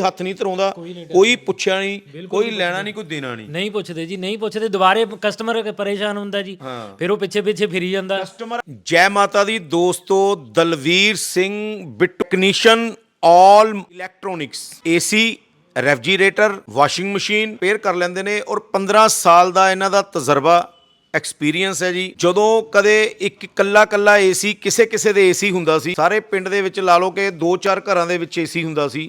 ਹੱਥ ਨਹੀਂ ਧਰਾਉਂਦਾ ਕੋਈ ਪੁੱਛਿਆ ਨਹੀਂ ਕੋਈ ਲੈਣਾ ਨਹੀਂ ਕੋਈ ਦੇਣਾ ਨਹੀਂ। ਨਹੀਂ ਪੁੱਛਦੇ ਜੀ ਨਹੀਂ ਪੁੱਛਦੇ ਦੁਬਾਰੇ ਕਸਟਮਰ ਪਰੇਸ਼ਾਨ ਹੁੰਦਾ ਜੀ। ਫਿਰ ਉਹ ਪਿੱਛੇ ਪਿੱਛੇ ਫਿਰੀ ਜਾਂਦਾ। ਕਸਟਮਰ ਜੈ ਮਾਤਾ ਦੀ ਦੋਸਤੋ Dalvir Singh ਬਿਟਕਨੀਸ਼ਨ all electronics AC refrigerator washing machine repair ਕਰ ਲੈਂਦੇ ਨੇ ਔਰ 15 ਸਾਲ ਦਾ ਇਹਨਾਂ ਦਾ ਤਜਰਬਾ ਐਕਸਪੀਰੀਅੰਸ ਹੈ ਜੀ। ਜਦੋਂ ਕਦੇ ਇੱਕ ਇਕੱਲਾ ਇਕੱਲਾ ਏਸੀ ਕਿਸੇ ਕਿਸੇ ਦੇ ਏਸੀ ਹੁੰਦਾ ਸੀ ਸਾਰੇ ਪਿੰਡ ਦੇ ਵਿੱਚ ਲਾ ਲਓ ਕਿ 2-4 ਘਰਾਂ ਦੇ ਵਿੱਚ ਏਸੀ ਹੁੰਦਾ ਸੀ।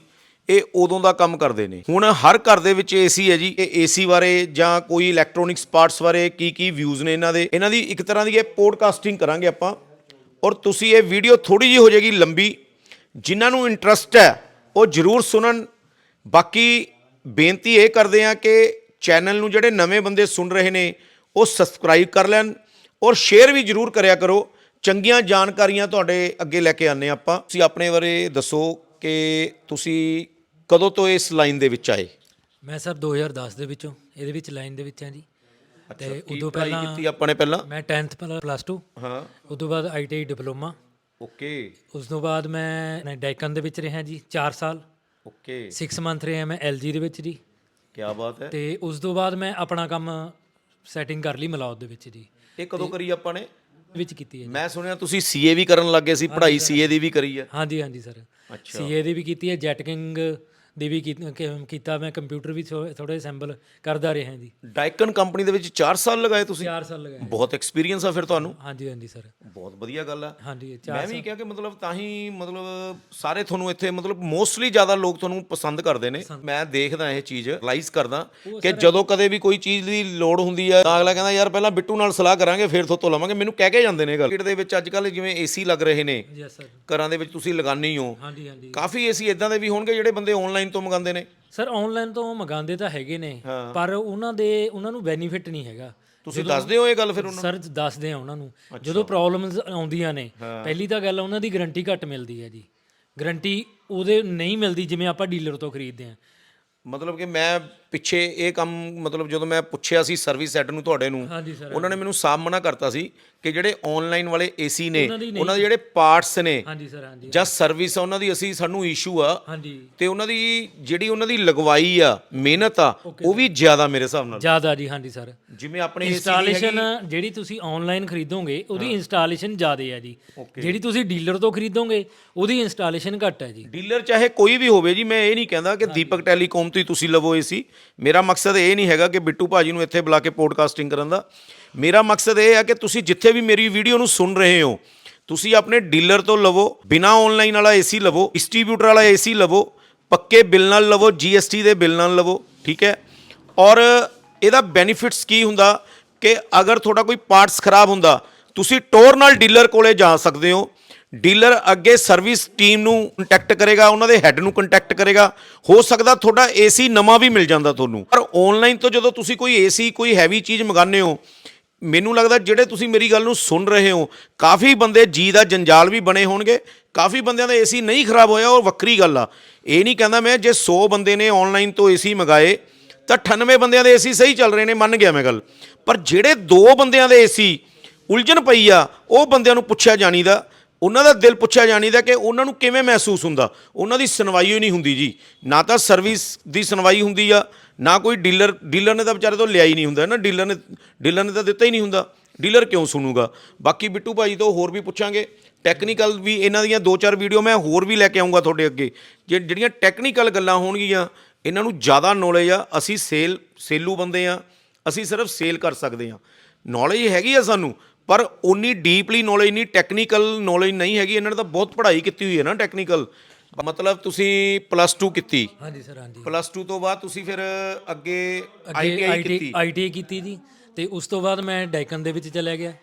ਇਹ ਉਦੋਂ ਦਾ ਕੰਮ ਕਰਦੇ ਨੇ। ਹੁਣ ਹਰ ਘਰ ਦੇ ਵਿੱਚ ਏਸੀ ਹੈ ਜੀ। ਇਹ ਏਸੀ ਬਾਰੇ ਜਾਂ ਕੋਈ ਇਲੈਕਟ੍ਰੋਨਿਕਸ ਪਾਰਟਸ ਬਾਰੇ ਕੀ ਕੀ ਵਿਊਜ਼ ਨੇ ਇਹਨਾਂ ਦੇ। ਇਹਨਾਂ ਦੀ ਇੱਕ ਤਰ੍ਹਾਂ ਦੀ ਇਹ ਪੋਡਕਾਸਟਿੰਗ ਕਰਾਂਗੇ ਆਪਾਂ। ਔਰ ਤੁਸੀਂ ਇਹ ਵੀਡੀਓ ਥੋੜੀ ਜਿਹੀ ਹੋ ਜਾਏਗੀ ਲੰਬੀ। ਜਿਨ੍ਹਾਂ ਨੂੰ ਇੰਟਰਸਟ ਹੈ, ਉਹ ਜਰੂਰ ਸੁਣਨ। ਬਾਕੀ ਬੇਨਤੀ ਇਹ ਕਰਦੇ ਆ ਕਿ ਚੈਨਲ ਨੂੰ ਜਿਹੜੇ ਨਵੇਂ ਬੰਦੇ ਸੁਣ ਰਹੇ ਨੇ, ਉਹ ਸਬਸਕ੍ਰਾਈਬ ਕਰ ਲੈਣ। ਔਰ ਸ਼ੇਅਰ ਵੀ ਜਰੂਰ ਕਰਿਆ ਕਰੋ। ਚੰਗੀਆਂ ਜਾਣਕਾਰੀਆਂ ਤੁਹਾਡੇ ਅੱਗੇ ਲੈ ਕੇ ਆਨੇ ਆਪਾਂ। ਤੁਸੀਂ ਆਪਣੇ ਬਾਰੇ ਦੱਸੋ ਕਿ ਤੁਸੀਂ ਕਦੋਂ ਤੋਂ ਇਸ ਲਾਈਨ ਦੇ ਵਿੱਚ ਆਏ? ਮੈਂ ਸਰ 2010 ਦੇ ਵਿੱਚੋਂ ਇਹਦੇ ਵਿੱਚ ਲਾਈਨ ਦੇ ਵਿੱਚ ਹਾਂ ਜੀ। ਤੇ ਉਦੋਂ ਪਹਿਲਾਂ ਕੀਤੀ ਆਪਾਂ ਨੇ ਪਹਿਲਾਂ? ਮੈਂ 10th ਪਲੱਸ 2 ਹਾਂ। ਉਦੋਂ ਬਾਅਦ ਆਈਟੀਆਈ ਡਿਪਲੋਮਾ। ਓਕੇ। ਉਸ ਤੋਂ ਬਾਅਦ ਮੈਂ ਡੈਕਨ ਦੇ ਵਿੱਚ ਰਿਹਾ ਜੀ 4 ਸਾਲ। ਓਕੇ। 6 ਮੰਥ ਰਿਹਾ ਮੈਂ ਐਲਜੀ ਦੇ ਵਿੱਚ ਜੀ। ਕੀ ਬਾਤ ਹੈ। ਤੇ ਉਸ ਤੋਂ ਬਾਅਦ ਮੈਂ ਆਪਣਾ ਕੰਮ ਸੈਟਿੰਗ ਕਰ ਲਈ ਮਲਾਉਦ ਦੇ ਵਿੱਚ ਜੀ। ਇਹ ਕਦੋਂ ਕਰੀ ਆਪਾਂ ਨੇ? ਵਿੱਚ ਕੀਤੀ ਹੈ। ਮੈਂ ਸੁਣਿਆ ਤੁਸੀਂ ਸੀਏ ਵੀ ਕਰਨ ਲੱਗੇ ਸੀ ਪੜ੍ਹਾਈ ਸੀਏ ਦੀ ਵੀ ਕਰੀ ਹੈ। ਹਾਂਜੀ ਹਾਂਜੀ ਸਰ। ਅੱਛਾ। ਸੀਏ ਦੀ ਵੀ ਕੀਤੀ ਹੈ ਜੈਟ ਕਿੰਗ ਦੀ ਵੀ ਕਿ- ਕੀਤਾ ਮੈਂ ਕੰਪਿਊਟਰ ਵੀ ਥੋੜੇ ਅਸੈਂਬਲ ਕਰਦਾ ਰਿਹਾ ਜੀ। ਡਾਈਕਨ ਕੰਪਨੀ ਦੇ ਵਿੱਚ 4 ਸਾਲ ਲਗਾਏ ਤੁਸੀਂ? 4 ਸਾਲ ਲਗਾਏ। ਬਹੁਤ ਐਕਸਪੀਰੀਅੰਸ ਆ ਫਿਰ ਤੁਹਾਨੂੰ? ਹਾਂਜੀ ਹਾਂਜੀ ਸਰ। ਬਹੁਤ ਵਧੀਆ ਗੱਲ ਆ। ਹਾਂਜੀ ਮੈਂ ਵੀ ਕਿਹਾ ਕਿ ਮਤਲਬ ਤਾਂ ਹੀ ਮਤਲਬ ਸਾਰੇ ਤੁਹਾਨੂੰ ਇੱਥੇ ਮਤਲਬ ਮੋਸਟਲੀ ਜ਼ਿਆਦਾ ਲੋਕ ਤੁਹਾਨੂੰ ਪਸੰਦ ਕਰਦੇ ਨੇ। ਮੈਂ ਦੇਖਦਾ ਇਹ ਚੀਜ਼ ਰਿਅਲਾਈਜ਼ ਕਰਦਾ ਕਿ ਜਦੋਂ ਕਦੇ ਵੀ ਕੋਈ ਚੀਜ਼ ਦੀ ਲੋੜ ਹੁੰਦੀ ਆ ਤਾਂ ਅਗਲਾ ਕਹਿੰਦਾ ਯਾਰ ਪਹਿਲਾਂ ਬਿੱਟੂ ਨਾਲ ਸਲਾਹ ਕਰਾਂਗੇ ਫਿਰ ਤੋਂ ਲਵਾਂਗੇ। ਮੈਨੂੰ ਕਹਿ ਕੇ ਜਾਂਦੇ ਨੇ ਇਹ ਗੱਲ। ਮਾਰਕੀਟ ਦੇ ਵਿੱਚ ਅੱਜ ਕੱਲ ਜਿਵੇਂ ਏਸੀ ਲੱਗ ਰਹੇ ਨੇ। ਯੈਸ ਸਰ ਘਰਾਂ ਦੇ ਵਿੱਚ ਤੁਸੀਂ ਲਗਾਉਂਦੇ ਹੀ ਹੋ। ਹਾਂਜੀ ਹਾਂਜੀ। ਕਾਫੀ ਏਸੀ ਇਦਾਂ ਦੇ ਵੀ ਹੋਣਗੇ ਜਿਹੜੇ ਬੰਦੇ ਆਨਲਾਈਨ ਤੋਂ ਮੰਗਾਉਂਦੇ ਨੇ? ਸਰ ਆਨਲਾਈਨ ਤੋਂ ਮੰਗਾਉਂਦੇ ਤਾਂ ਹੈਗੇ ਨੇ ਪਰ ਉਹਨਾਂ ਦੇ ਉਹਨਾਂ ਨੂੰ ਬੈਨੀਫਿਟ ਨਹੀਂ ਹੈਗਾ। ਤੁਸੀਂ ਦੱਸਦੇ ਹੋ ਇਹ ਗੱਲ ਫਿਰ ਉਹਨਾਂ ਸਰ ਦੱਸਦੇ ਆ ਉਹਨਾਂ ਨੂੰ। ਜਦੋਂ ਪ੍ਰੋਬਲਮਸ ਆਉਂਦੀਆਂ ਨੇ ਪਹਿਲੀ ਤਾਂ ਗੱਲ ਉਹਨਾਂ ਦੀ ਗਾਰੰਟੀ ਘੱਟ ਮਿਲਦੀ ਹੈ ਜੀ। ਗਾਰੰਟੀ ਉਹਦੇ ਨਹੀਂ ਮਿਲਦੀ ਜਿਵੇਂ ਆਪਾਂ ਡੀਲਰ ਤੋਂ ਖਰੀਦਦੇ ਆ ਮਤਲਬ ਕਿ ਮੈਂ ਪਿੱਛੇ ਇਹ ਕੰਮ ਮਤਲਬ ਜਦੋਂ ਮੈਂ ਪੁੱਛਿਆ ਸੀ ਸਰਵਿਸ ਸੈਟ ਨੂੰ ਤੁਹਾਡੇ ਨੂੰ ਹਾਂਜੀ ਸਰ ਉਹਨਾਂ ਨੇ ਮੈਨੂੰ ਸਾਫ਼ ਮਨਾ ਕਰਤਾ ਸੀ ਕਿ ਜਿਹੜੇ ਆਨਲਾਈਨ ਵਾਲੇ ਏਸੀ ਨੇ ਉਹਨਾਂ ਦੀ ਨਹੀਂ। ਉਹਨਾਂ ਦੇ ਜਿਹੜੇ ਪਾਰਟਸ ਨੇ ਹਾਂਜੀ ਸਰ ਹਾਂਜੀ ਜਾਂ ਸਰਵਿਸ ਆ ਉਹਨਾਂ ਦੀ ਅਸੀਂ ਸਾਨੂੰ ਇਸ਼ੂ ਆ ਹਾਂਜੀ। ਤੇ ਉਹਨਾਂ ਦੀ ਜਿਹੜੀ ਉਹਨਾਂ ਦੀ ਲਗਵਾਈ ਆ ਮਿਹਨਤ ਆ ਉਹ ਵੀ ਜ਼ਿਆਦਾ ਮੇਰੇ ਹਿਸਾਬ ਨਾਲ। ਜ਼ਿਆਦਾ ਜੀ ਹਾਂਜੀ ਸਰ ਜਿਵੇਂ ਆਪਣੇ AC ਦੀ ਇੰਸਟਾਲੇਸ਼ਨ ਜਿਹੜੀ ਤੁਸੀਂ ਆਨਲਾਈਨ ਖਰੀਦੋਗੇ ਉਹਦੀ ਇੰਸਟਾਲੇਸ਼ਨ ਜ਼ਿਆਦਾ ਹੈ ਜੀ। ਜਿਹੜੀ ਤੁਸੀਂ ਡੀਲਰ ਤੋਂ ਖਰੀਦੋਗੇ ਉਹਦੀ ਇੰਸਟਾਲੇਸ਼ਨ ਘੱਟ ਹੈ ਜੀ। ਡੀਲਰ ਚਾਹੇ ਕੋਈ ਵੀ ਹੋਵੇ ਜੀ ਮੈਂ ਇਹ ਨਹੀਂ ਕਹਿੰਦਾ ਕਿ ਦੀਪਕ ਟੈਲੀਕਾਮ ਤੋਂ ਤੁਸੀਂ ਲਵੋ ਏਸੀ ਮੇਰਾ ਮਕਸਦ ਇਹ ਨਹੀਂ ਹੈਗਾ ਕਿ ਬਿੱਟੂ ਭਾਜੀ ਨੂੰ ਇੱਥੇ ਬੁਲਾ ਕੇ ਪੋਡਕਾਸਟਿੰਗ ਕਰਨ ਦਾ। ਮੇਰਾ ਮਕਸਦ ਇਹ ਹੈ ਕਿ ਤੁਸੀਂ ਜਿੱਥੇ ਵੀ ਮੇਰੀ ਵੀਡੀਓ ਨੂੰ ਸੁਣ ਰਹੇ ਹੋ, ਤੁਸੀਂ ਆਪਣੇ ਡੀਲਰ ਤੋਂ ਲਵੋ, ਬਿਨਾ ਆਨਲਾਈਨ ਵਾਲਾ ਏਸੀ ਲਵੋ, ਡਿਸਟ੍ਰੀਬਿਊਟਰ ਵਾਲਾ ਏਸੀ ਲਵੋ, ਪੱਕੇ ਬਿੱਲ ਨਾਲ ਲਵੋ ਜੀਐਸਟੀ ਦੇ ਬਿੱਲ ਨਾਲ ਲਵੋ, ਠੀਕ ਹੈ? ਔਰ ਇਹਦਾ ਬੈਨੀਫਿਟਸ ਕੀ ਹੁੰਦਾ ਕਿ ਅਗਰ ਤੁਹਾਡਾ ਕੋਈ ਪਾਰਟਸ ਖਰਾਬ ਹੁੰਦਾ, ਤੁਸੀਂ ਟੋਰ ਨਾਲ ਡੀਲਰ ਕੋਲੇ ਜਾ ਸਕਦੇ ਹੋ ਡੀਲਰ ਅੱਗੇ ਸਰਵਿਸ ਟੀਮ ਨੂੰ ਕੰਟੈਕਟ ਕਰੇਗਾ, ਉਹਨਾਂ ਦੇ ਹੈੱਡ ਨੂੰ ਕੰਟੈਕਟ ਕਰੇਗਾ। ਹੋ ਸਕਦਾ ਤੁਹਾਡਾ ਏਸੀ ਨਵਾਂ ਵੀ ਮਿਲ ਜਾਂਦਾ ਤੁਹਾਨੂੰ। ਪਰ ਆਨਲਾਈਨ ਤੋਂ ਜਦੋਂ ਤੁਸੀਂ ਕੋਈ ਏਸੀ ਕੋਈ ਹੈਵੀ ਚੀਜ਼ ਮੰਗਾਉਂਦੇ ਹੋ, ਮੈਨੂੰ ਲੱਗਦਾ ਜਿਹੜੇ ਤੁਸੀਂ ਮੇਰੀ ਗੱਲ ਨੂੰ ਸੁਣ ਰਹੇ ਹੋ, ਕਾਫੀ ਬੰਦੇ ਜੀ ਦਾ ਜੰਜਾਲ ਵੀ ਬਣੇ ਹੋਣਗੇ। ਕਾਫੀ ਬੰਦਿਆਂ ਦਾ ਏਸੀ ਨਹੀਂ ਖਰਾਬ ਹੋਇਆ, ਉਹ ਵੱਖਰੀ ਗੱਲ ਆ। ਇਹ ਨਹੀਂ ਕਹਿੰਦਾ ਮੈਂ ਜੇ 100 ਬੰਦੇ ਨੇ ਆਨਲਾਈਨ ਤੋਂ ਏਸੀ ਮੰਗਾਏ, ਤਾਂ 98 ਬੰਦਿਆਂ ਦੇ ਏਸੀ ਸਹੀ ਚੱਲ ਰਹੇ ਨੇ, ਮੰਨ ਗਿਆ ਮੈਂ ਗੱਲ। ਪਰ ਜਿਹੜੇ ਦੋ ਬੰਦਿਆਂ ਦੇ ਏਸੀ ਉਲਝਣ ਪਈ ਆ, ਉਹ ਬੰਦਿਆਂ ਨੂੰ ਪੁੱਛਿਆ ਜਾਣੀਦਾ। ਉਹਨਾਂ ਦਾ ਦਿਲ ਪੁੱਛਿਆ ਜਾਣੀਦਾ ਕਿ ਉਹਨਾਂ ਨੂੰ ਕਿਵੇਂ ਮਹਿਸੂਸ ਹੁੰਦਾ? ਉਹਨਾਂ ਦੀ ਸੁਣਵਾਈ ਹੀ ਨਹੀਂ ਹੁੰਦੀ ਜੀ। ਨਾ ਤਾਂ ਸਰਵਿਸ ਦੀ ਸੁਣਵਾਈ ਹੁੰਦੀ ਆ, ਨਾ ਕੋਈ ਡੀਲਰ ਡੀਲਰ ਨੇ ਤਾਂ ਵਿਚਾਰੇ ਤੋਂ ਲਿਆ ਹੀ ਨਹੀਂ ਹੁੰਦਾ ਨਾ। ਡੀਲਰ ਨੇ ਡੀਲਰ ਨੇ ਤਾਂ ਦਿੱਤਾ ਹੀ ਨਹੀਂ ਹੁੰਦਾ। ਡੀਲਰ ਕਿਉਂ ਸੁਣੂਗਾ? ਬਾਕੀ ਬਿੱਟੂ ਭਾਈ ਤੋਂ ਹੋਰ ਵੀ ਪੁੱਛਾਂਗੇ। ਟੈਕਨੀਕਲ ਵੀ ਇਹਨਾਂ ਦੀਆਂ ਦੋ ਚਾਰ ਵੀਡੀਓ ਮੈਂ ਹੋਰ ਵੀ ਲੈ ਕੇ ਆਉਂਗਾ ਤੁਹਾਡੇ ਅੱਗੇ। ਜੇ ਜਿਹੜੀਆਂ ਟੈਕਨੀਕਲ ਗੱਲਾਂ ਹੋਣਗੀਆਂ, ਇਹਨਾਂ ਨੂੰ ਜ਼ਿਆਦਾ ਨੌਲੇਜ ਆ, ਅਸੀਂ ਸੇਲ ਸੇਲੂ ਬੰਦੇ ਆ, ਅਸੀਂ ਸਿਰਫ ਸੇਲ ਕਰ ਸਕਦੇ ਆ। ਨੌਲੇਜ ਹੈਗੀ ਆ ਸਾਨੂੰ ਪਰ ਉਨੀ ਡੀਪਲੀ ਨੌਲੇਜ ਨਹੀਂ ਟੈਕਨੀਕਲ ਨੌਲੇਜ ਨਹੀਂ ਹੈਗੀ ਇਹਨਾਂ ਨੇ ਤਾਂ ਬਹੁਤ ਪੜ੍ਹਾਈ ਕੀਤੀ ਹੋਈ ਹੈ ਨਾ ਟੈਕਨੀਕਲ ਮਤਲਬ ਤੁਸੀਂ ਪਲੱਸ 2 ਕੀਤੀ। ਹਾਂਜੀ ਸਰ ਹਾਂਜੀ। ਪਲੱਸ 2 ਤੋਂ ਬਾਅਦ ਤੁਸੀਂ ਫਿਰ ਅੱਗੇ ਆਈਟੀਆਈ ਆਈਟੀ ਕੀਤੀ। ਆਈਟੀ ਕੀਤੀ ਜੀ ਤੇ ਉਸ ਤੋਂ ਬਾਅਦ ਮੈਂ ਡੈਕਨ ਦੇ ਵਿੱਚ ਚਲਾ ਗਿਆ।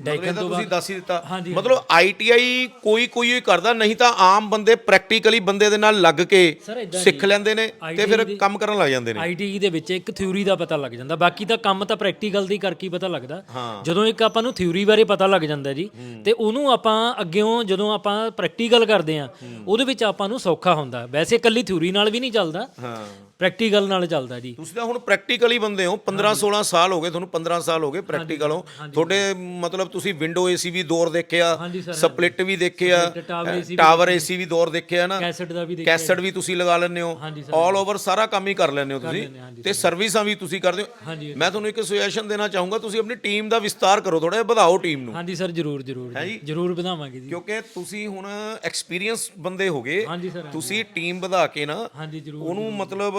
ਇਹਦਾ ਤੋਂ ਤੁਸੀਂ ਬਾਅਦ ਦੱਸ ਹੀ ਦਿੱਤਾ। ਹਾਂਜੀ, ਮਤਲਬ ਆਈਟੀਆਈ ਕੋਈ ਕੋਈ ਹੀ ਕਰਦਾ ਨਹੀਂ ਤਾਂ ਆਮ ਬੰਦੇ ਪ੍ਰੈਕਟੀਕਲੀ ਬੰਦੇ ਦੇ ਨਾਲ ਲੱਗ ਕੇ Sir, ਏਦਾਂ ਸਿੱਖ ਲੈਂਦੇ ਨੇ ਤੇ ਫਿਰ ਕੰਮ ਕਰਨ ਲੱਗ ਜਾਂਦੇ ਨੇ। ਆਈਟੀ ਦੇ ਵਿੱਚ ਇੱਕ ਥਿਊਰੀ ਦਾ ਪਤਾ ਲੱਗ ਜਾਂਦਾ। ਬਾਕੀ ਤਾਂ ਕੰਮ ਤਾਂ ਪ੍ਰੈਕਟੀਕਲ ਦੀ ਕਰਕੇ ਹੀ ਪਤਾ ਲੱਗਦਾ। ਜਦੋਂ ਇੱਕ ਆਪਾਂ ਨੂੰ ਥਿਊਰੀ ਬਾਰੇ ਪਤਾ ਲੱਗ ਜਾਂਦਾ ਜੀ ਤੇ ਉਹਨੂੰ ਆਪਾਂ ਅੱਗੇੋਂ ਜਦੋਂ ਆਪਾਂ ਪ੍ਰੈਕਟੀਕਲ ਕਰਦੇ ਆ ਉਹਦੇ ਵਿੱਚ ਆਪਾਂ ਨੂੰ ਸੌਖਾ ਹੁੰਦਾ। ਵੈਸੇ ਇਕੱਲੀ ਥਿਊਰੀ ਨਾਲ ਵੀ ਨਹੀਂ ਚੱਲਦਾ। ਹਾਂ। ਪ੍ਰੈਕਟੀਕਲ ਨਾਲ ਚੱਲਦਾ ਜੀ। ਤੁਸੀਂ ਤਾਂ ਹੁਣ ਪ੍ਰੈਕਟੀਕਲੀ ਬੰਦੇ ਹੋ 15 16 ਸਾਲ ਹੋ ਗਏ ਤੁਹਾਨੂੰ 15 ਸਾਲ ਹੋ ਗਏ ਪ੍ਰੈਕਟੀਕਲ ਹੋ। ਤੁਹਾਡੇ ਮਤਲਬ ਮਤਲਬ ਤੁਸੀਂ ਵਿੰਡੋ ਏਸੀ ਵੀ ਦੌਰ ਦੇਖਿਆ ਹਾਂਜੀ ਸਰ, ਸਪਲਿਟ ਵੀ ਦੇਖਿਆ Split, tower AC ਵੀ ਟਾਵਰ ਏਸੀ ਵੀ ਦੌਰ ਦੇਖਿਆ ਨਾ? ਕੈਸਟ ਦਾ ਵੀ ਦੇਖਿਆ। ਕੈਸਟ ਵੀ ਤੁਸੀਂ ਲਗਾ ਲੈਂਦੇ ਹੋ। ਹਾਂਜੀ। ਆਲ ਓਵਰ ਸਾਰਾ ਕੰਮ ਹੀ ਕਰ ਲੈਂਦੇ ਹੋ ਤੁਸੀਂ। ਲੈਂਦੇ ਹਾਂ, ਹਾਂਜੀ ਤੇ ਸਰਵਿਸਾਂ ਵੀ ਤੁਸੀਂ ਕਰਦੇ ਹੋ। ਹਾਂਜੀ। ਮੈਂ ਤੁਹਾਨੂੰ ਇੱਕ ਸੁਜੈਸ਼ਨ ਦੇਣਾ ਚਾਹੂੰਗਾ ਤੁਸੀਂ ਆਪਣੀ ਟੀਮ ਦਾ ਵਿਸਤਾਰ ਕਰੋ ਥੋੜਾ ਜਿਹਾ ਵਧਾਓ ਟੀਮ ਨੂੰ। ਹਾਂਜੀ ਸਰ ਜਰੂਰ ਜਰੂਰ। ਜੀ? ਜਰੂਰ ਵਧਾਵਾਂਗੇ ਜੀ। ਕਿਉਂਕਿ ਤੁਸੀਂ ਹੁਣ ਐਕਸਪੀਰੀਅੰਸ ਬੰਦੇ ਹੋਗੇ ਹਾਂਜੀ ਸਰ ਤੁਸੀਂ ਟੀਮ ਵਧਾ ਕੇ ਨਾ ਹਾਂਜੀ ਜਰੂਰ ਉਹਨੂੰ ਮਤਲਬ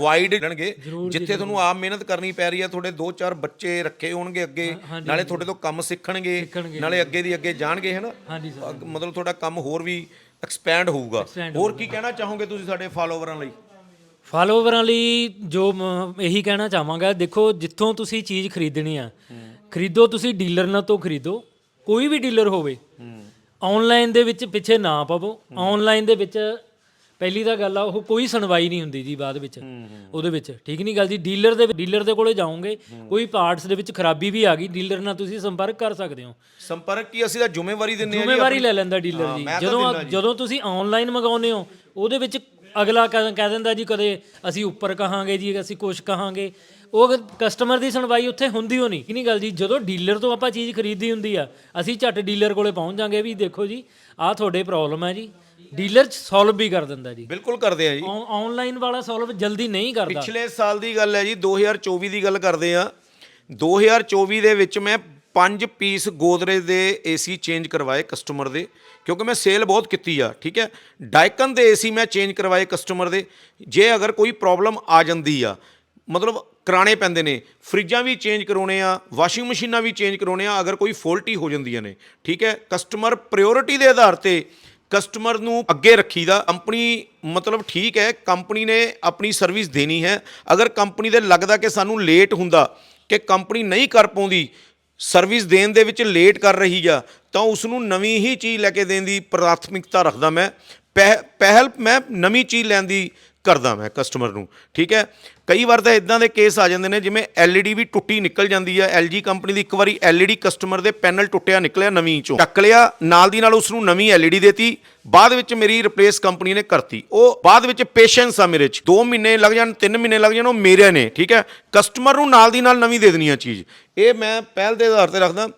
ਵਾਈਡ ਲੈਣਗੇ ਜਿੱਥੇ ਤੁਹਾਨੂੰ ਆਪ ਮਿਹਨਤ ਕਰਨੀ ਪੈ ਰਹੀ ਹੈ ਤੁਹਾਡੇ ਦੋ ਚਾਰ ਬੱਚੇ ਰੱਖੇ ਹੋਣਗੇ ਅੱਗੇ ਨਾਲੇ ਤੁਹਾਡੇ ਤੋਂ ਕੰਮ ਸਿੱਖਣਗੇ ਸਿੱਖਣਗੇ। ਨਾਲੇ ਅੱਗੇ ਦੀ ਅੱਗੇ ਜਾਣਗੇ ਹੈਨਾ? ਹਾਂਜੀ ਸਰ। ਅੱਗ- ਮਤਲਬ ਤੁਹਾਡਾ ਕੰਮ ਹੋਰ ਵੀ ਐਕਸਪੈਂਡ ਹੋਊਗਾ। Expand ਹੋਰ ਕੀ ਕਹਿਣਾ ਚਾਹੋਗੇ ਤੁਸੀਂ ਸਾਡੇ ਫਾਲੋਵਰਾਂ ਲਈ? ਫਾਲੋਵਰਾਂ ਲਈ ਜੋ ਮ- ਇਹੀ ਕਹਿਣਾ ਚਾਹਾਂਗਾ ਦੇਖੋ ਜਿੱਥੋਂ ਤੁਸੀਂ ਚੀਜ਼ ਖਰੀਦਣੀ ਆ ਖਰੀਦੋ ਤੁਸੀਂ ਡੀਲਰ ਨਾਲ ਤੋਂ ਖਰੀਦੋ ਕੋਈ ਵੀ ਡੀਲਰ ਹੋਵੇ ਆਨਲਾਈਨ ਦੇ ਵਿੱਚ ਪਿੱਛੇ ਨਾ ਪਵੋ ਆਨਲਾਈਨ ਦੇ ਵਿੱਚ ਪਹਿਲੀ ਤਾਂ ਗੱਲ ਆ ਉਹ ਕੋਈ ਸੁਣਵਾਈ ਨਹੀਂ ਹੁੰਦੀ ਜੀ ਬਾਅਦ ਵਿੱਚ। ਉਹਦੇ ਵਿੱਚ। ਠੀਕ ਨਹੀਂ ਗੱਲ ਜੀ? ਡੀਲਰ ਦੇ ਡੀਲਰ ਦੇ ਕੋਲੇ ਜਾਓਗੇ ਕੋਈ ਪਾਰਟਸ ਦੇ ਵਿੱਚ ਖਰਾਬੀ ਵੀ ਆ ਗਈ ਡੀਲਰ ਨਾਲ ਤੁਸੀਂ ਸੰਪਰਕ ਕਰ ਸਕਦੇ ਹੋ। ਸੰਪਰਕ ਕੀ? ਅਸੀਂ ਤਾਂ ਜ਼ਿੰਮੇਵਾਰੀ ਦਿੰਦੇ ਹਾਂ ਜੀ ਜ਼ਿੰਮੇਵਾਰੀ ਲੈ ਲੈਂਦਾ ਡੀਲਰ ਜੀ। ਜਦੋਂ। ਜਦੋਂ ਤੁਸੀਂ ਆਨਲਾਈਨ ਮੰਗਾਉਂਦੇ ਹੋ ਉਹਦੇ ਵਿੱਚ ਅਗਲਾ ਕਹਿ ਦਿੰਦਾ ਜੀ ਕਦੇ ਅਸੀਂ ਉੱਪਰ ਕਹਾਂਗੇ ਜੀ ਅਸੀਂ ਕੁਛ ਕਹਾਂਗੇ। ਉਹ ਕਸਟਮਰ ਦੀ ਸੁਣਵਾਈ ਉੱਥੇ ਹੁੰਦੀ ਹੋ ਨਹੀਂ ਕਿ ਨਹੀਂ ਗੱਲ ਜੀ ਜਦੋਂ ਡੀਲਰ ਤੋਂ ਆਪਾਂ ਚੀਜ਼ ਖਰੀਦੀ ਹੁੰਦੀ ਆ ਅਸੀਂ ਝੱਟ ਡੀਲਰ ਕੋਲੇ ਪਹੁੰਚ ਜਾਾਂਗੇ ਵੀ ਦੇਖੋ ਜੀ ਆਹ ਤੁਹਾਡੇ ਪ੍ਰੋਬਲਮ ਹੈ ਜੀ। ਡੀਲਰ ਸੋਲਵ ਵੀ ਕਰ ਦਿੰਦਾ ਜੀ। ਬਿਲਕੁਲ ਕਰਦੇ ਆ ਜੀ। ਆਨਲਾਈਨ ਵਾਲਾ ਸੋਲਵ ਜਲਦੀ ਨਹੀਂ ਕਰਦਾ। ਪਿਛਲੇ ਸਾਲ ਦੀ ਗੱਲ ਹੈ ਜੀ 2024 ਦੀ ਗੱਲ ਕਰਦੇ ਆ। 2024 ਦੇ ਵਿੱਚ ਮੈਂ 5 ਪੀਸ ਗੋਦਰੇਜ ਦੇ ਏਸੀ ਚੇਂਜ ਕਰਵਾਏ ਕਸਟਮਰ ਦੇ ਕਿਉਂਕਿ ਮੈਂ ਸੇਲ ਬਹੁਤ ਕੀਤੀ ਆ ਠੀਕ ਹੈ? ਡਾਈਕਨ ਦੇ ਏਸੀ ਮੈਂ ਚੇਂਜ ਕਰਵਾਏ ਕਸਟਮਰ ਦੇ। ਜੇ ਅਗਰ ਕੋਈ ਪ੍ਰੋਬਲਮ ਆ ਜਾਂਦੀ ਆ ਮਤਲਬ ਕਰਾਣੇ ਪੈਂਦੇ ਨੇ, ਫਰਿੱਜਾਂ ਵੀ ਚੇਂਜ ਕਰਾਉਣੇ ਆ ਵਾਸ਼ਿੰਗ ਮਸ਼ੀਨਾਂ ਵੀ ਚੇਂਜ ਕਰਾਉਣੇ ਆ, ਅਗਰ ਕੋਈ ਫੋਲਟੀ ਹੋ ਜਾਂਦੀਆਂ ਨੇ, ਠੀਕ ਹੈ? ਕਸਟਮਰ ਪ੍ਰਾਇੋਰਟੀ ਦੇ ਆਧਾਰ ਤੇ ਕਸਟਮਰ ਨੂੰ ਅੱਗੇ ਰੱਖੀਦਾ ਕੰਪਨੀ ਮਤਲਬ ਠੀਕ ਹੈ ਕੰਪਨੀ ਨੇ ਆਪਣੀ ਸਰਵਿਸ ਦੇਣੀ ਹੈ। ਅਗਰ ਕੰਪਨੀ ਦੇ ਲੱਗਦਾ ਕਿ ਸਾਨੂੰ ਲੇਟ ਹੁੰਦਾ, ਕਿ ਕੰਪਨੀ ਨਹੀਂ ਕਰ ਪਾਉਂਦੀ ਸਰਵਿਸ ਦੇਣ ਦੇ ਵਿੱਚ ਲੇਟ ਕਰ ਰਹੀ ਆ, ਤਾਂ ਉਸ ਨੂੰ ਨਵੀਂ ਹੀ ਚੀਜ਼ ਲੈ ਕੇ ਦੇਣ ਦੀ ਪ੍ਰਾਥਮਿਕਤਾ ਰੱਖਦਾ ਮੈਂ। ਪਹਿ- ਪਹਿਲ ਮੈਂ ਨਵੀਂ ਚੀਜ਼ ਲੈਣ ਦੀ ਕਰਦਾ ਮੈਂ ਕਸਟਮਰ ਨੂੰ ਠੀਕ ਹੈ? ਕਈ ਵਾਰ ਤਾਂ ਇਦਾਂ ਦੇ ਕੇਸ ਆ ਜਾਂਦੇ ਨੇ ਜਿਵੇਂ LED ਵੀ ਟੁੱਟੀ ਨਿਕਲ ਜਾਂਦੀ ਹੈ LG ਕੰਪਨੀ ਦੀ ਇੱਕ ਵਾਰੀ LED ਕਸਟਮਰ ਦੇ ਪੈਨਲ ਟੁੱਟਿਆ ਨਿਕਲਿਆ ਨਵੀਂ ਚੋਂ। ਚੱਕ ਲਿਆ ਨਾਲ ਦੀ ਨਾਲ ਉਸ ਨੂੰ ਨਵੀਂ LED ਦੇਤੀ ਬਾਅਦ ਵਿੱਚ ਮੇਰੀ ਰਿਪਲੇਸ ਕੰਪਨੀ ਨੇ ਕਰਤੀ। ਉਹ ਬਾਅਦ ਵਿੱਚ ਪੇਸ਼ੈਂਸ ਆ ਮੇਰੇ 'ਚ। 2 ਮਹੀਨੇ ਲੱਗ ਜਾਣ 3 ਮਹੀਨੇ ਲੱਗ ਜਾਣ ਉਹ ਮੇਰੇ ਨੇ ਠੀਕ ਹੈ? ਕਸਟਮਰ ਨੂੰ ਨਾਲ ਦੀ ਨਾਲ ਨਵੀਂ ਦੇ ਦੇਣੀ ਆ ਚੀਜ਼। ਇਹ ਮੈਂ ਪਹਿਲ ਦੇ ਆਧਾਰ ਤੇ ਰੱਖਦਾ।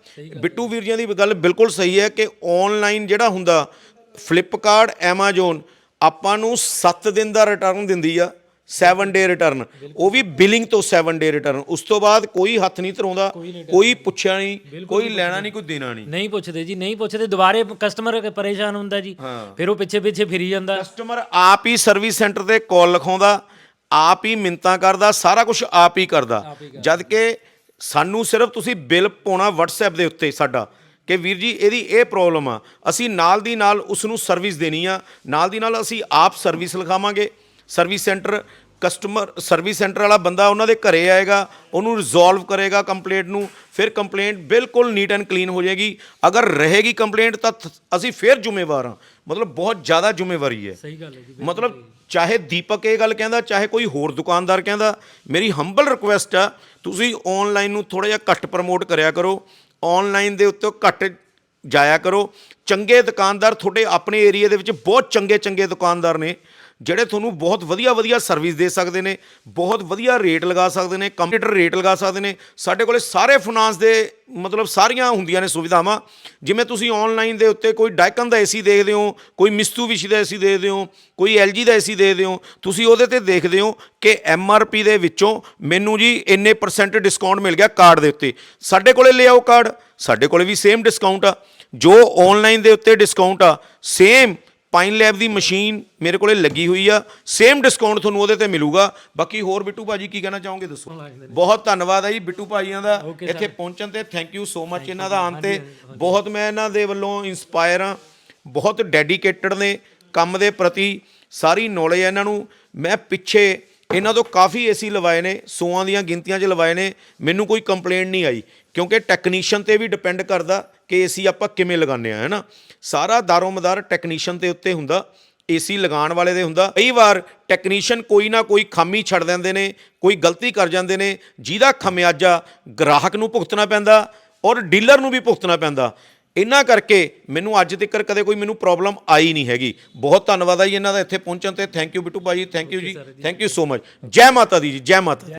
ਬਿੱਟੂ ਵੀਰ ਜੀਆਂ ਦੀ ਗੱਲ ਬਿਲਕੁਲ ਸਹੀ ਹੈ ਕਿ ਆਨਲਾਈਨ ਜਿਹੜਾ ਹੁੰਦਾ ਫਲਿੱਪਕਾਰਟ ਐਮਾਜ਼ੋਨ ਆਪਾਂ ਨੂੰ 7 ਦਿਨ ਦਾ ਰਿਟਰਨ ਦਿੰਦੀ ਆ 7 ਡੇ ਰਿਟਰਨ ਉਹ ਵੀ ਬਿਲਿੰਗ ਤੋਂ 7 ਡੇ ਰਿਟਰਨ ਉਸ ਤੋਂ ਬਾਅਦ ਕੋਈ ਹੱਥ ਨਹੀਂ ਧਰਾਉਂਦਾ ਕੋਈ ਪੁੱਛਿਆ ਨਹੀਂ ਕੋਈ ਲੈਣਾ ਨਹੀਂ ਕੋਈ ਦੇਣਾ ਨਹੀਂ। ਨਹੀਂ ਪੁੱਛਦੇ ਜੀ ਨਹੀਂ ਪੁੱਛਦੇ ਦੁਬਾਰੇ ਕਸਟਮਰ ਪਰੇਸ਼ਾਨ ਹੁੰਦਾ ਜੀ। ਫਿਰ ਉਹ ਪਿੱਛੇ ਪਿੱਛੇ ਫਿਰੀ ਜਾਂਦਾ। ਕਸਟਮਰ ਆਪ ਹੀ ਸਰਵਿਸ ਸੈਂਟਰ ਤੇ ਕਾਲ ਲਿਖਾਉਂਦਾ ਆਪ ਹੀ ਮਿੰਤਾਂ ਕਰਦਾ ਸਾਰਾ ਕੁਝ ਆਪ ਹੀ ਕਰਦਾ। ਜਦ ਕਿ ਸਾਨੂੰ ਸਿਰਫ ਤੁਸੀਂ ਬਿੱਲ ਪਾਉਣਾ WhatsApp ਦੇ ਉੱਤੇ ਸਾਡਾ। ਕਿ ਵੀਰ ਜੀ ਇਹਦੀ ਇਹ ਪ੍ਰੋਬਲਮ ਆ ਅਸੀਂ ਨਾਲ ਦੀ ਨਾਲ ਉਸ ਨੂੰ ਸਰਵਿਸ ਦੇਣੀ ਆ ਨਾਲ ਦੀ ਨਾਲ ਅਸੀਂ ਆਪ service ਲਿਖਾਵਾਂਗੇ। Service centre customer service centre ਵਾਲਾ ਬੰਦਾ ਉਹਨਾਂ ਦੇ ਘਰੇ ਆਏਗਾ ਉਹਨੂੰ ਰਿਜ਼ੋਲਵ ਕਰੇਗਾ ਕੰਪਲੇਂਟ ਨੂੰ ਫਿਰ ਕੰਪਲੇਂਟ ਬਿਲਕੁਲ ਨੀਟ ਐਂਡ ਕਲੀਨ ਹੋ ਜਾਏਗੀ। ਅਗਰ ਰਹੇਗੀ ਕੰਪਲੇਂਟ ਤਾਂ ਅਸੀਂ ਫਿਰ ਜ਼ਿੰਮੇਵਾਰ ਹਾਂ ਮਤਲਬ ਬਹੁਤ ਜ਼ਿਆਦਾ ਜ਼ਿੰਮੇਵਾਰੀ ਹੈ। ਸਹੀ ਗੱਲ ਹੈ ਜੀ ਮਤਲਬ ਚਾਹੇ ਦੀਪਕ ਇਹ ਗੱਲ ਕਹਿੰਦਾ ਚਾਹੇ ਕੋਈ ਹੋਰ ਦੁਕਾਨਦਾਰ ਕਹਿੰਦਾ ਮੇਰੀ ਹੰਬਲ ਰਿਕੁਐਸਟ ਆ ਤੁਸੀਂ ਆਨਲਾਈਨ ਨੂੰ ਥੋੜਾ ਜਿਹਾ ਘੱਟ ਪ੍ਰਮੋਟ ਕਰਿਆ ਕਰੋ। ਆਨਲਾਈਨ ਦੇ ਉੱਤੇ ਘੱਟ ਜਾਇਆ ਕਰੋ। ਚੰਗੇ ਦੁਕਾਨਦਾਰ ਤੁਹਾਡੇ ਆਪਣੇ ਏਰੀਆ ਦੇ ਵਿੱਚ ਬਹੁਤ ਚੰਗੇ ਚੰਗੇ ਦੁਕਾਨਦਾਰ ਨੇ। ਜਿਹੜੇ ਤੁਹਾਨੂੰ ਬਹੁਤ ਵਧੀਆ ਵਧੀਆ ਸਰਵਿਸ ਦੇ ਸਕਦੇ ਨੇ, ਬਹੁਤ ਵਧੀਆ ਰੇਟ ਲਗਾ ਸਕਦੇ ਨੇ ਕੰਪਿਊਟਰ ਰੇਟ ਲਗਾ ਸਕਦੇ ਨੇ, ਸਾਡੇ ਕੋਲੇ ਸਾਰੇ ਫਾਈਨਾਂਸ ਦੇ ਮਤਲਬ ਸਾਰੀਆਂ ਹੁੰਦੀਆਂ ਨੇ ਸੁਵਿਧਾਵਾਂ। ਜਿਵੇਂ ਤੁਸੀਂ ਆਨਲਾਈਨ ਦੇ ਉੱਤੇ ਕੋਈ ਡਾਈਕਨ ਦਾ ਏਸੀ ਦੇਖਦੇ ਹੋ, ਕੋਈ ਮਿਸਤੂਬਿਸ਼ੀ ਦਾ ਏਸੀ ਦੇਖਦੇ ਹੋ, ਕੋਈ LG ਦਾ ਏਸੀ ਦੇਖਦੇ ਹੋ, ਤੁਸੀਂ ਉਹਦੇ ਤੇ ਦੇਖਦੇ ਹੋ ਕਿ ਐੱਮ ਆਰ ਪੀ ਦੇ ਵਿੱਚੋਂ ਮੈਨੂੰ ਜੀ ਇੰਨੇ ਪਰਸੈਂਟ ਡਿਸਕਾਊਂਟ ਮਿਲ ਗਿਆ ਕਾਰਡ ਦੇ ਉੱਤੇ। ਸਾਡੇ ਕੋਲੇ ਲਿਆਓ ਕਾਰਡ ਸਾਡੇ ਕੋਲੇ ਵੀ ਸੇਮ ਡਿਸਕਾਊਂਟ ਆ। ਜੋ ਆਨਲਾਈਨ ਦੇ ਉੱਤੇ ਡਿਸਕਾਊਂਟ ਆ ਸੇਮ ਪਾਈਨ ਲੈਬ ਦੀ ਮਸ਼ੀਨ ਮੇਰੇ ਕੋਲੇ ਲੱਗੀ ਹੋਈ ਆ। ਸੇਮ ਡਿਸਕਾਊਂਟ ਤੁਹਾਨੂੰ ਉਹਦੇ ਤੇ ਮਿਲੂਗਾ। ਬਾਕੀ ਹੋਰ ਬਿੱਟੂ ਭਾਜੀ ਕੀ ਕਹਿਣਾ ਚਾਹੋਗੇ ਦੱਸੋ? ਬਹੁਤ ਧੰਨਵਾਦ ਹੈ ਜੀ ਬਿੱਟੂ ਭਾਜੀਆਂ ਦਾ। ਇੱਥੇ ਪਹੁੰਚਣ ਤੇ ਥੈਂਕ ਯੂ ਸੋ ਮੱਚ ਇਹਨਾਂ ਦਾ ਆਉਣ ਤੇ। ਬਹੁਤ ਮੈਂ ਇਹਨਾਂ ਦੇ ਵੱਲੋਂ ਇਨਸਪਾਇਰ ਆ ਬਹੁਤ ਡੈਡੀਕੇਟਡ ਨੇ ਕੰਮ ਦੇ ਪ੍ਰਤੀ। ਸਾਰੀ ਨੌਲੇਜ ਇਹਨਾਂ ਨੂੰ। ਮੈਂ ਪਿੱਛੇ ਇਹਨਾਂ ਤੋਂ ਕਾਫੀ ਏਸੀ ਲਵਾਏ ਨੇ ਸੌਆਂ ਦੀਆਂ ਗਿਣਤੀਆਂ 'ਚ ਲਵਾਏ ਨੇ। ਮੈਨੂੰ ਕੋਈ ਕੰਪਲੇਂਟ ਨਹੀਂ ਆਈ। ਕਿਉਂਕਿ ਟੈਕਨੀਸ਼ੀਅਨ ਤੇ ਵੀ ਡਿਪੈਂਡ ਕਰਦਾ। ਕਿ ਏਸੀ ਆਪਾਂ ਕਿਵੇਂ ਲਗਾਉਂਦੇ ਆ ਹੈਨਾ ਸਾਰਾ ਦਾਰੋਮਦਾਰ ਟੈਕਨੀਸ਼ੀਅਨ ਤੇ ਉੱਤੇ ਹੁੰਦਾ ਏਸੀ ਲਗਾਉਣ ਵਾਲੇ ਦੇ ਹੁੰਦਾ। ਕਈ ਵਾਰ ਟੈਕਨੀਸ਼ੀਅਨ ਕੋਈ ਨਾ ਕੋਈ ਖਾਮੀ ਛੱਡ ਦਿੰਦੇ ਨੇ ਕੋਈ ਗਲਤੀ ਕਰ ਜਾਂਦੇ ਨੇ ਜਿਹਦਾ ਖਮਿਆਜਾ ਗ੍ਰਾਹਕ ਨੂੰ ਭੁਗਤਣਾ ਪੈਂਦਾ ਔਰ ਡੀਲਰ ਨੂੰ ਵੀ ਭੁਗਤਣਾ ਪੈਂਦਾ। ਇਹਨਾਂ ਕਰਕੇ ਮੈਨੂੰ ਅੱਜ ਤੱਕ ਕਦੇ ਕੋਈ ਮੈਨੂੰ ਪ੍ਰੋਬਲਮ ਆਈ ਨਹੀਂ ਹੈਗੀ। ਬਹੁਤ ਧੰਨਵਾਦ ਆ ਜੀ ਇਹਨਾਂ ਦਾ ਇੱਥੇ ਪਹੁੰਚਣ ਤੇ। ਥੈਂਕ ਯੂ ਬਿੱਟੂ ਭਾਜੀ ਥੈਂਕ ਯੂ ਜੀ। ਥੈਂਕ ਯੂ ਸੋ ਮਚ ਜੈ ਮਾਤਾ ਦੀ ਜੀ ਜੈ ਮਾਤਾ ਦੀ।